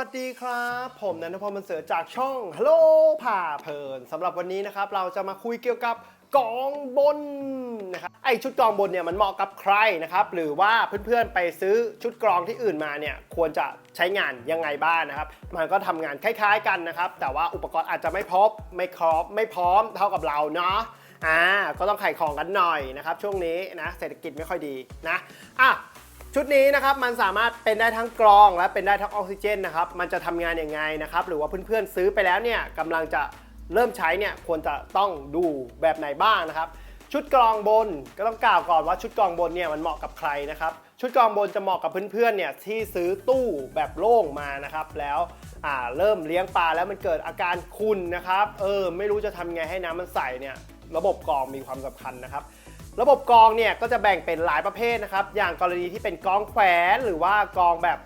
วัสดีครับ ผมนันทพลมันเสือจากช่อง Hello ผ่าเพลินสำหรับวันนี้นะครับ เราจะมาคุยเกี่ยวกับกองบนนะครับไอชุดกองบนเนี่ยมันเหมาะกับใครนะครับ หรือว่าเพื่อนๆไปซื้อชุดกรองที่อื่นมาเนี่ยควรจะใช้งานยังไงบ้างนะครับ มันก็ทำงานคล้ายๆกันนะครับ แต่ว่าอุปกรณ์อาจจะไม่พบไม่ครบไม่พร้อมเท่ากับเราเนาะอ่าก็ต้องไขของกันหน่อยนะครับ ช่วงนี้นะเศรษฐกิจไม่ค่อยดีนะอะ ชุดนี้นะครับมันสามารถเป็นได้ทั้งกรองและเป็นได้ทั้งออกซิเจนนะครับมันจะทำงานยังไงนะครับหรือว่าเพื่อนๆซื้อไปแล้วเนี่ยกำลังจะเริ่มใช้เนี่ยควรจะต้องดูแบบไหนบ้างนะครับ ชุดกรองบนก็ต้องกล่าวก่อนว่าชุดกรองบนเนี่ยมันเหมาะกับใครนะครับชุดกรองบนจะเหมาะกับเพื่อนๆเนี่ยที่ซื้อตู้แบบโล่งมานะครับแล้วอ่าเริ่มเลี้ยงปลาแล้วมันเกิดอาการขุ่นนะครับเออไม่รู้จะทำไงให้น้ำมันใสเนี่ยระบบกรองมีความสำคัญนะครับ ระบบกรองเนี่ยก็จะแบ่งเป็นหลายประเภทนะครับ อย่างกรณีที่เป็นกรองแขวนหรือว่ากรองแบบ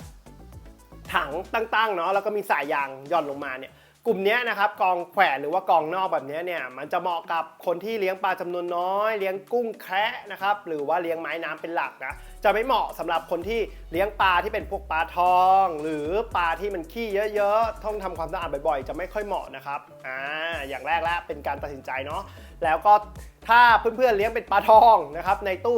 ถังตั้งๆเนาะแล้วก็มีสายยางหย่อนลงมาเนี่ยกลุ่มนี้นะครับกรองแขวนหรือว่ากรองนอกแบบนี้เนี่ยมันจะเหมาะกับคนที่เลี้ยงปลาจำนวนน้อย เลี้ยงกุ้งแคระนะครับหรือว่าเลี้ยงไม้น้ำเป็นหลักนะจะไม่เหมาะสำหรับคนที่เลี้ยงปลาที่เป็นพวกปลาทอง หรือปลาที่มันขี้เยอะๆต้องทำความสะอาดบ่อยๆ จะไม่ค่อยเหมาะนะครับอ่าอย่างแรกแล้วเป็นการตัดสินใจเนาะแล้วก็ ถ้าเพื่อนๆเลี้ยงเป็นปลาทองนะครับในตู้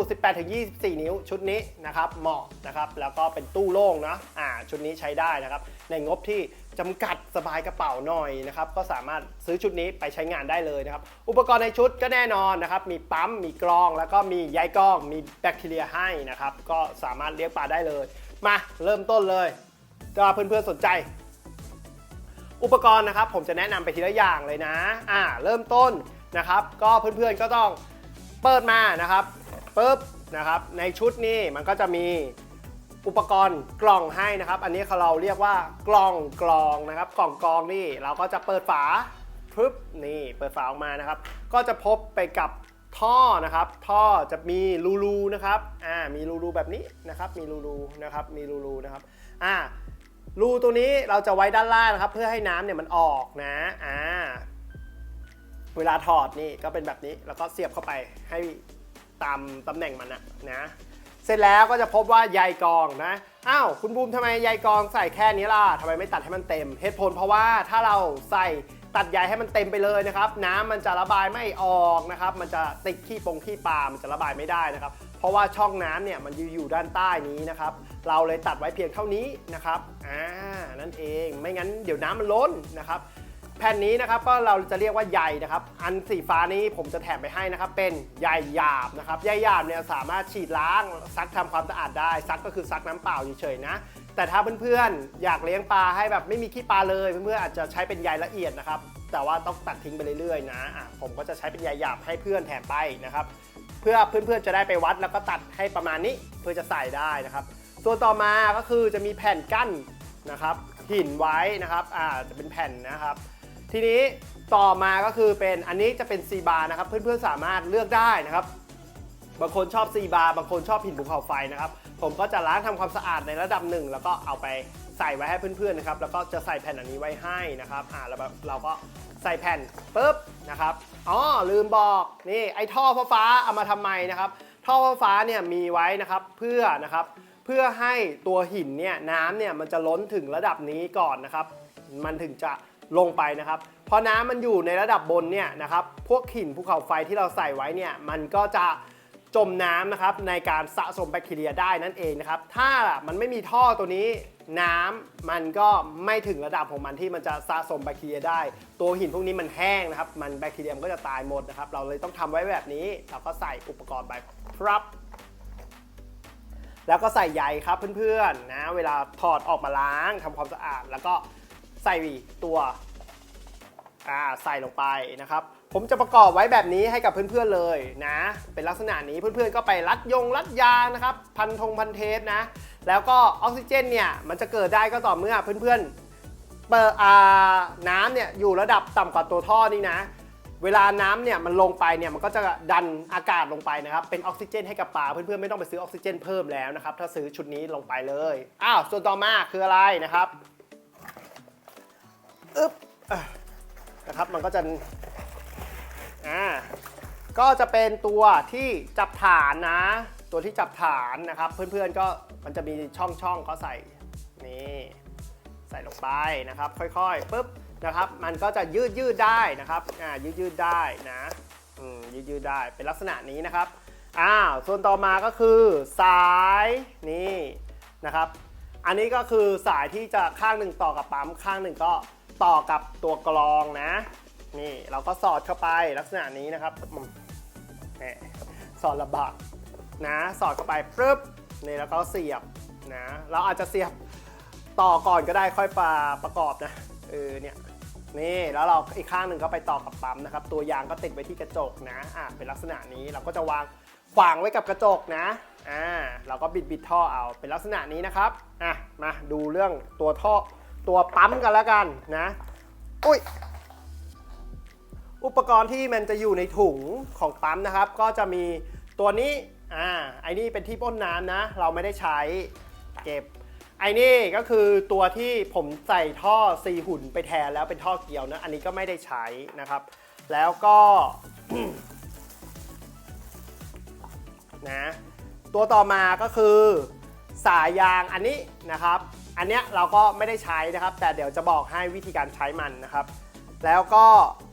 18-24 นิ้วชุดนี้นะครับเหมาะนะครับแล้วก็เป็นตู้โล่งนะอ่าชุดนี้ใช้ได้นะครับ ในงบที่จำกัดสบายกระเป๋าหน่อยนะครับก็สามารถซื้อชุดนี้ไปใช้งานได้เลยนะครับ อุปกรณ์ในชุดก็แน่นอนนะครับ มีปั๊มมีกรอง แล้วก็มีใยกรองมีแบคทีเรียให้นะครับ ก็สามารถเลี้ยงปลาได้เลย มาเริ่มต้นเลยถ้าเพื่อนๆสนใจอุปกรณ์นะครับผมจะแนะนำไปทีละอย่างเลยนะ อ่า เริ่มต้น นะครับ ก็เพื่อนๆก็ต้องเปิดมานะครับปุ๊บนะครับ ในชุดนี้มันก็จะมีอุปกรณ์กล่องให้นะครับ อันนี้เราเรียกว่ากล่องกรองนะครับ กล่องกรองนี่เราก็จะเปิดฝาปึ๊บนี่เปิดฝาออกมานะครับ ก็จะพบไปกับท่อนะครับ ท่อจะมีรูรูนะครับอ่ามีรูรูแบบนี้นะครับ มีรูรูนะครับ มีรูรูนะครับอ่ารูตัวนี้เราจะไว้ด้านล่างนะครับ เพื่อให้น้ำเนี่ยมันออกนะอ่า เวลาถอดนี่ก็เป็นแบบนี้แล้วก็เสียบเข้าไปให้ตามตำแหน่งมันนะนะเสร็จแล้วก็จะพบว่าใยกรองนะ อ้าวคุณบูมทำไมใยกรองใส่แค่นี้ล่ะทำไมไม่ตัดให้มันเต็ม เหตุผลเพราะว่าถ้าเราใส่ตัดใยให้มันเต็มไปเลยนะครับ น้ำมันจะระบายไม่ออกนะครับ มันจะติดขี้ปงขี้ปลา มันจะระบายไม่ได้นะครับ เพราะว่าช่องน้ำเนี่ยมันอยู่ด้านใต้นี้นะครับ เราเลยตัดไว้เพียงเท่านี้นะครับ อ่า นั่นเอง ไม่งั้นเดี๋ยวน้ำมันล้นนะครับ แผ่นนี้นะครับก็เราจะเรียกว่าใยนะครับ อันสีฟ้านี้ผมจะแถมไปให้นะครับ เป็นใยหยาบนะครับใยหยาบเนี่ยสามารถฉีดล้างซักทำความสะอาดได้ ซักก็คือซักน้ำเปล่าเฉยๆนะ แต่ถ้าเพื่อนๆอยากเลี้ยงปลาให้แบบไม่มีขี้ปลาเลยเพื่อนๆอาจจะใช้เป็นใยละเอียดนะครับ แต่ว่าต้องตัดทิ้งไปเรื่อยๆนะะผมก็จะใช้เป็นใยหยาบให้เพื่อนแถมไปนะครับ เพื่อเพื่อนๆจะได้ไปวัดแล้วก็ตัดให้ประมาณนี้เพื่อจะใส่ได้นะครับ ส่วนต่อมาก็คือจะมีแผ่นกั้นนะครับหินไว้นะครับอ่าจะเป็นแผ่นนะครับ ทีนี้ต่อมาก็คือเป็นอันนี้จะเป็นซีบาร์นะครับเพื่อนๆสามารถเลือกได้นะครับ บางคนชอบซีบาร์บางคนชอบหินภูเขาไฟนะครับ ผมก็จะล้างทำความสะอาดในระดับหนึ่งแล้วก็เอาไปใส่ไว้ให้เพื่อนๆนะครับ แล้วก็จะใส่แผ่นอันนี้ไว้ให้นะครับอ่าแล้วเราก็ใส่แผ่นปุ๊บนะครับอ๋อลืมบอกนี่ไอ้ท่อฟ้าเอามาทำไมนะครับ ท่อฟ้าเนี่ยมีไว้นะครับเพื่อนะครับ เพื่อให้ตัวหินเนี่ยน้ำเนี่ยมันจะล้นถึงระดับนี้ก่อนนะครับ มันถึงจะ ลงไปนะครับ พอน้ำมันอยู่ในระดับบนเนี่ยนะครับ พวกหินภูเขาไฟที่เราใส่ไว้เนี่ย มันก็จะจมน้ำนะครับในการสะสมแบคทีเรียได้นั่นเองนะครับ ถ้ามันไม่มีท่อตัวนี้น้ำมันก็ไม่ถึงระดับของมันที่มันจะสะสมแบคทีเรียได้ ตัวหินพวกนี้มันแห้งนะครับ มันแบคทีเรียมันก็จะตายหมดนะครับ เราเลยต้องทำไว้แบบนี้ เราก็ใส่อุปกรณ์ไปครับ แล้วก็ใส่ใยครับเพื่อนๆนะ เวลาถอดออกมาล้างทำความสะอาด แล้วก็ใส่ตัว อ่าใส่ลงไปนะครับ ผมจะประกอบไว้แบบนี้ให้กับเพื่อนๆเลยนะ เป็นลักษณะนี้เพื่อนๆก็ไปรัดยงรัดยานะครับ พันธงพันเทปนะ แล้วก็ออกซิเจนเนี่ยมันจะเกิดได้ก็ต่อเมื่อเพื่อนๆเปิดอาน้ำเนี่ยอยู่ระดับต่ำกว่าตัวท่อนี่นะ เวลาน้ำเนี่ยมันลงไปเนี่ยมันก็จะดันอากาศลงไปนะครับ เป็นออกซิเจนให้กับปลาเพื่อนๆไม่ต้องไปซื้อออกซิเจนเพิ่มแล้วนะครับ ถ้าซื้อชุดนี้ลงไปเลยอ้าวส่วนต่อมาคืออะไรนะครับอึ๊บ นะครับ มันก็จะอ่าก็จะเป็นตัวที่จับฐานนะ ตัวที่จับฐานนะครับ เพื่อนๆก็มันจะมีช่องๆก็ใส่นี่ใส่ลงไปนะครับ ค่อยๆปุ๊บนะครับ มันก็จะยืดยืดได้นะครับอ่ายืดยืดได้นะอืมยืดยืดได้เป็นลักษณะนี้นะครับอ้าวส่วนต่อมาก็คือสายนี่นะครับ อันนี้ก็คือสายที่จะข้างหนึ่งต่อกับปั๊มข้างหนึ่งก็ ต่อกับตัวกรองนะ นี่เราก็สอดเข้าไปลักษณะนี้นะครับอืมแหมสอดระบากนะสอดเข้าไปปึ๊บนี่แล้วก็เสียบนะเราอาจจะเสียบต่อก่อนก็ได้ค่อยปาประกอบนะเออเนี่ยนี่แล้วเราอีกข้างหนึ่งก็ไปต่อกับปั๊มนะครับ ตัวยางก็ติดไว้ที่กระจกนะอะเป็นลักษณะนี้เราก็จะวางขวางไว้กับกระจกนะอ่าเราก็บิดบิดท่อเอาเป็นลักษณะนี้นะครับอะมาดูเรื่องตัวท่อ ตัวปั๊มกันแล้วกันนะอุ้ยอุปกรณ์ที่มันจะอยู่ในถุงของปั๊มนะครับ ก็จะมีตัวนี้อ่าไอ้นี่เป็นที่พ่นน้ำนะ เราไม่ได้ใช้เก็บไอ้นี่ก็คือตัวที่ผมใส่ท่อซีหุ่นไปแทนแล้วเป็นท่อเกลียวนะ อันนี้ก็ไม่ได้ใช้นะครับ แล้วก็นะตัวต่อมาก็คือสายยางอันนี้นะครับ อันเนี้ยเราก็ไม่ได้ใช้นะครับ แต่เดี๋ยวจะบอกให้วิธีการใช้มันนะครับ แล้วก็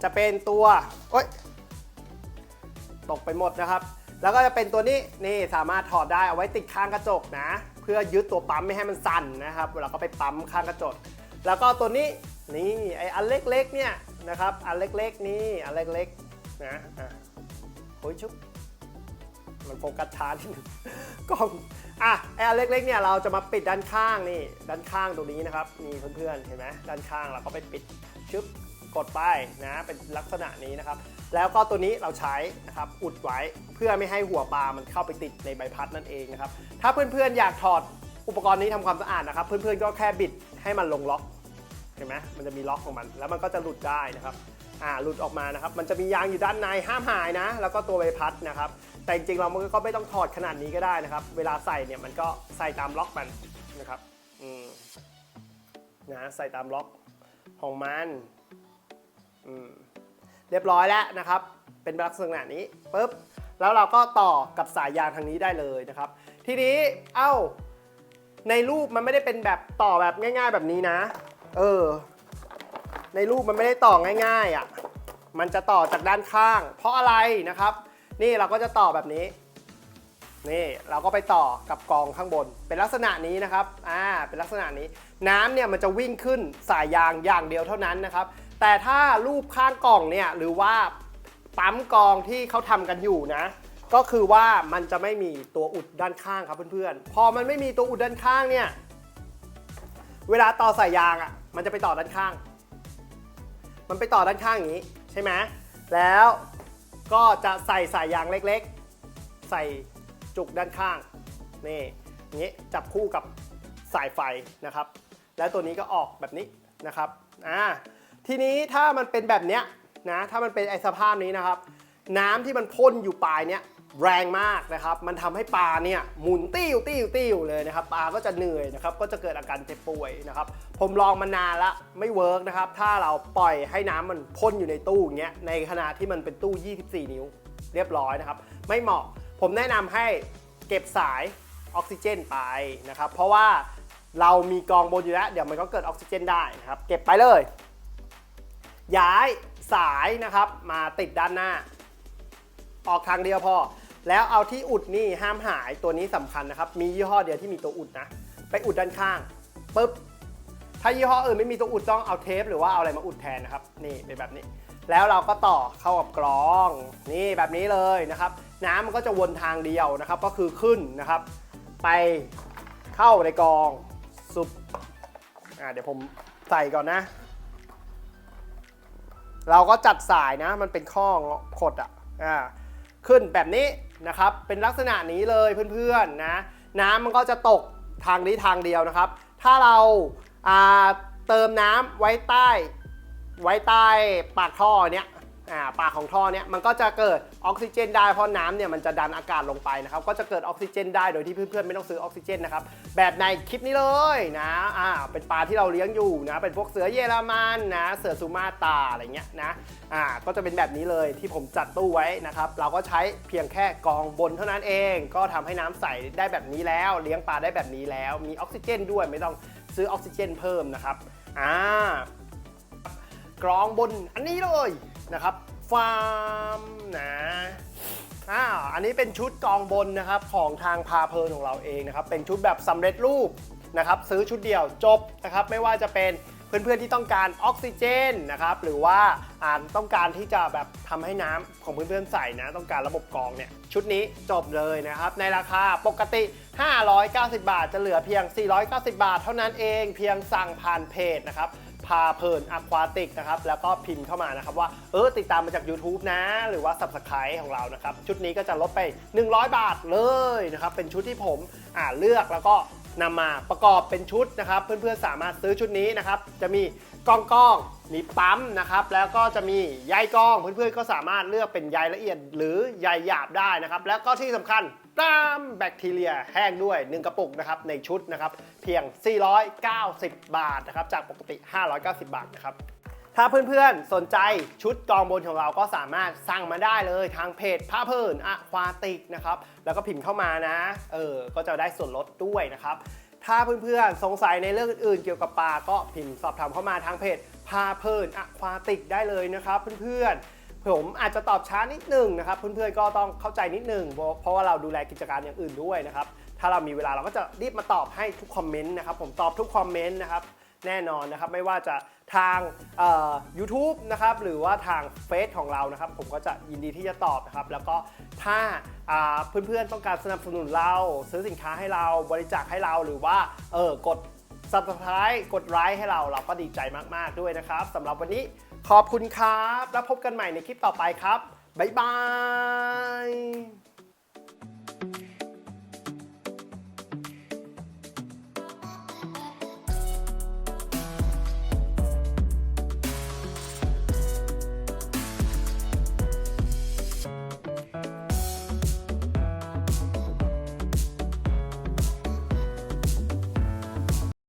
จะเป็นตัวโอ๊ยตกไปหมดนะครับ แล้วก็จะเป็นตัวนี้นี่สามารถถอดได้เอาไว้ติดข้างกระจกนะ เพื่อยึดตัวปั๊มไม่ให้มันสั่นนะครับเวลาก็ไปปั๊มข้างกระจก แล้วก็ตัวนี้นี่ไออันเล็กๆเนี่ยนะครับอันเล็กๆนี่อันเล็กๆนะอะโอ้ยชุบมันโฟกัสช้าที่หนึ่งกล้อง อะไออันเล็กๆเนี่ยเราจะมาปิดด้านข้างนี่ด้านข้างตรงนี้นะครับนี่เพื่อนๆเห็นไหมด้านข้างเราก็ไปปิดชึบกดไปนะเป็นลักษณะนี้นะครับ แล้วก็ตัวนี้เราใช้นะครับอุดไว้เพื่อไม่ให้หัวปลามันเข้าไปติดในใบพัดนั่นเองนะครับ ถ้าเพื่อนๆอยากถอดอุปกรณ์นี้ทำความสะอาดนะครับ เพื่อนๆก็แค่บิดให้มันลงล็อกเห็นไหมมันจะมีล็อกของมัน แล้วมันก็จะหลุดได้นะครับ อ่าหลุดออกมานะครับ มันจะมียางอยู่ด้านในห้ามหายนะ แล้วก็ตัวใบพัดนะครับ แต่จริงๆเรามันก็ไม่ต้องถอดขนาดนี้ก็ได้นะครับ เวลาใส่เนี่ยมันก็ใส่ตามล็อกมันนะครับอืมนะใส่ตามล็อกของมันอืมเรียบร้อยแล้วนะครับ เป็นลักษณะนี้ปุ๊บแล้วเราก็ต่อกับสายยางทางนี้ได้เลยนะครับ ทีนี้เอ้าในรูปมันไม่ได้เป็นแบบต่อแบบง่าย ๆ แบบนี้นะ เออ ในรูปมันไม่ได้ต่อง่ายๆอะมันจะต่อจากด้านข้าง เพราะอะไรนะครับ นี่เราก็จะต่อแบบนี้ นี่เราก็ไปต่อกับกองข้างบน เป็นลักษณะนี้นะครับอ่าเป็นลักษณะนี้ น้ำเนี่ยมันจะวิ่งขึ้นสายยางอย่างเดียวเท่านั้นนะครับ แต่ถ้ารูปข้างกล่องเนี่ยหรือว่าปั๊มกองที่เขาทำกันอยู่นะ ก็คือว่ามันจะไม่มีตัวอุดด้านข้างครับเพื่อนๆ พอมันไม่มีตัวอุดด้านข้างเนี่ยเวลาต่อสายยางอะมันจะไปต่อด้านข้าง มันไปต่อด้านข้างอย่างนี้ใช่ไหมแล้วก็จะใส่สายยางเล็กๆ ใส่จุกด้านข้างนี่อย่างนี้จับคู่กับสายไฟนะครับ แล้วตัวนี้ก็ออกแบบนี้นะครับอ่าทีนี้ถ้ามันเป็นแบบเนี้ยนะถ้ามันเป็นไอสภาพนี้นะครับ น้ำที่มันพ่นอยู่ปลายเนี้ย แรงมากนะครับ มันทำให้ปลาเนี่ยหมุนติ้วติ้วติ้วเลยนะครับ ปลาก็จะเหนื่อยนะครับ ก็จะเกิดอาการเจ็บป่วยนะครับ ผมลองมานานละไม่เวิร์กนะครับ ถ้าเราปล่อยให้น้ำมันพ่นอยู่ในตู้อย่างเงี้ย ในขณะที่มันเป็นตู้ 24 นิ้ว เรียบร้อยนะครับ ไม่เหมาะ ผมแนะนำให้เก็บสายออกซิเจนไปนะครับ เพราะว่าเรามีกองบนอยู่แล้ว เดี๋ยวมันก็เกิดออกซิเจนได้นะครับ เก็บไปเลย ย้ายสายนะครับมาติดด้านหน้า ออกทางเดียวพอ แล้วเอาที่อุดนี่ห้ามหายตัวนี้สำคัญนะครับ มียี่ห้อเดียวที่มีตัวอุดนะ ไปอุดด้านข้างปุ๊บถ้ายี่ห้ออื่นไม่มีตัวอุดต้องเอาเทป หรือว่าเอาอะไรมาอุดแทนนะครับ นี่เป็นแบบนี้ แล้วเราก็ต่อเข้ากับกรอง นี่แบบนี้เลยนะครับ น้ำมันก็จะวนทางเดียวนะครับ ก็คือขึ้นนะครับ ไปเข้าในกรองซุปอ่าเดี๋ยวผมใส่ก่อนนะ เราก็จัดสายนะ มันเป็นข้อขดอะอ่าขึ้นแบบนี้ นะครับ เป็นลักษณะนี้เลยเพื่อนๆนะ น้ำมันก็จะตกทางนี้ทางเดียวนะครับ ถ้าเราาเติมน้ำไว้ใต้ ไว้ใต้ปากท่อเนี้ย อ่าปากของท่อเนี้ยมันก็จะเกิดออกซิเจนได้เพราะน้ำเนี่ยมันจะดันอากาศลงไปนะครับก็จะเกิดออกซิเจนได้โดยที่เพื่อนๆไม่ต้องซื้อออกซิเจนนะครับแบบในคลิปนี้เลยนะอ่าเป็นปลาที่เราเลี้ยงอยู่นะเป็นพวกเสือเยอรมันนะเสือซูมาตาอะไรเงี้ยนะอ่าก็จะเป็นแบบนี้เลยที่ผมจัดตู้ไว้นะครับเราก็ใช้เพียงแค่กองบนเท่านั้นเอง ก็ทำให้น้ำใสได้แบบนี้แล้ว เลี้ยงปลาได้แบบนี้แล้ว มีออกซิเจนด้วยไม่ต้องซื้อออกซิเจนเพิ่มนะครับอ่ากรองบนอันนี้เลย นะครับฟาร์มนะอ่าอันนี้เป็นชุดกองบนนะครับของทางพาเพลินของเราเองนะครับ เป็นชุดแบบสำเร็จรูปนะครับ ซื้อชุดเดียวจบนะครับ ไม่ว่าจะเป็นเพื่อนๆที่ต้องการออกซิเจนนะครับหรือว่าอ่าต้องการที่จะแบบทำให้น้ำของเพื่อนๆใส่นะ ต้องการระบบกรองเนี่ยชุดนี้จบเลยนะครับ ในราคาปกติ 590 บาท จะเหลือเพียง 490 บาท เท่านั้นเองเพียงสั่งผ่านเพจนะครับ พาเพลินอะควาติกนะครับ แล้วก็พิมพ์เข้ามานะครับว่า เออ ติดตามมาจาก YouTube นะ หรือว่า Subscribe ของเรานะครับ ชุดนี้ก็จะลดไป 100 บาทเลยนะครับ เป็นชุดที่ผมอ่าเลือกแล้วก็นำมาประกอบเป็นชุดนะครับ เพื่อนๆสามารถซื้อชุดนี้นะครับ จะมีกล้องกล้องมีปั๊มนะครับ แล้วก็จะมีใยกล้องเพื่อนๆก็สามารถเลือกเป็นใยละเอียด หรือใยหยาบได้นะครับ แล้วก็ที่สำคัญ ตามแบคทีเรียแห้งด้วย 1 กระปุกนะครับในชุดนะครับเพียง 490 บาทนะครับจากปกติ 590 บาทนะครับถ้าเพื่อนๆ สนใจชุดกองบนของเราก็สามารถสั่งมาได้เลยทางเพจผ้าเพิ่นอะควาติกนะครับแล้วก็พิมพ์เข้ามานะเออก็จะได้ส่วนลดด้วยนะครับถ้าเพื่อนๆ สงสัยในเรื่องอื่นๆ เกี่ยวกับปลาก็พิมพ์สอบถามเข้ามาทางเพจพาเพิ่นอะควาติกได้เลยนะครับเพื่อนๆ ผมอาจจะตอบช้านิดหนึงนะครับ เพื่อนๆก็ต้องเข้าใจนิดหนึงเพราะว่าเราดูแลกิจการอย่างอื่นด้วยนะครับ ถ้าเรามีเวลาเราก็จะรีบมาตอบให้ทุกคอมเมนต์นะครับ ผมตอบทุกคอมเมนต์นะครับแน่นอนนะครับไม่ว่าจะทางเอ่อ YouTube นะครับหรือว่าทางเฟซของเรานะครับ ผมก็จะยินดีที่จะตอบนะครับ แล้วก็ถ้าอ่าเพื่อนๆต้องการสนับสนุนเราซื้อสินค้าให้เราบริจาคให้เราหรือว่าเออกด subscribe กดไลค์ให้เราเราก็ดีใจมากๆด้วยนะครับสำหรับวันนี้ ขอบคุณครับ แล้วพบกันใหม่ในคลิปต่อไปครับ บ๊ายบาย